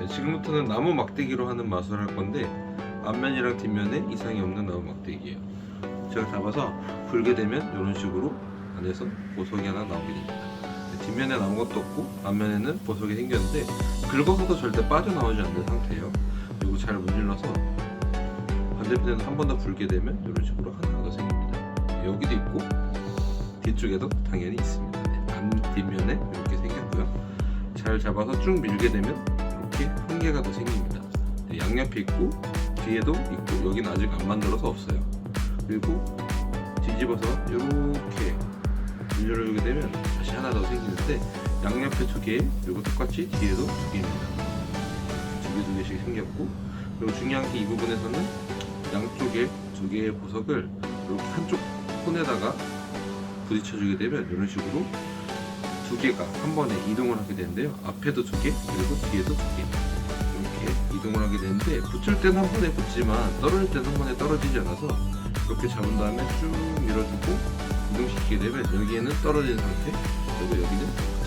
네, 지금부터는 나무 막대기로 하는 마술을 할 건데 앞면이랑 뒷면에 이상이 없는 나무 막대기예요. 제가 잡아서 불게 되면 이런 식으로 안에서 보석이 하나 나오게 됩니다. 네, 뒷면엔 아무것도 없고 앞면에는 보석이 생겼는데 긁어서도 절대 빠져나오지 않는 상태예요. 그리고 잘 문질러서 반대편에는 한번 더 불게 되면 이런 식으로 하나가 더 생깁니다. 네, 여기도 있고 뒤쪽에도 당연히 있습니다. 네, 앞 뒷면에 이렇게 생겼고요. 잘 잡아서 쭉 밀게 되면 개가 더 생깁니다. 네, 양옆에 있고 뒤에도 있고 여기는 아직 안 만들어서 없어요. 그리고 뒤집어서 이렇게 밀려주게 되면 다시 하나 더 생기는데 양옆에 두 개, 그리고 똑같이 뒤에도 두 개입니다. 두 개 두 개씩 생겼고 그리고 중요한 게 이 부분에서는 양쪽에 두 개의 보석을 이렇게 한쪽 콘에다가 부딪혀주게 되면 이런 식으로 두 개가 한 번에 이동을 하게 되는데요. 앞에도 두 개, 그리고 뒤에도 두 개. 이렇게 이동을 하게 되는데 붙을 땐한 번에 붙지만 떨어질 땐한 번에 떨어지지 않아서 이렇게 잡은 다음에 쭉 밀어주고 이동시키게 되면 여기에는 떨어진 상태, 그리고 여기는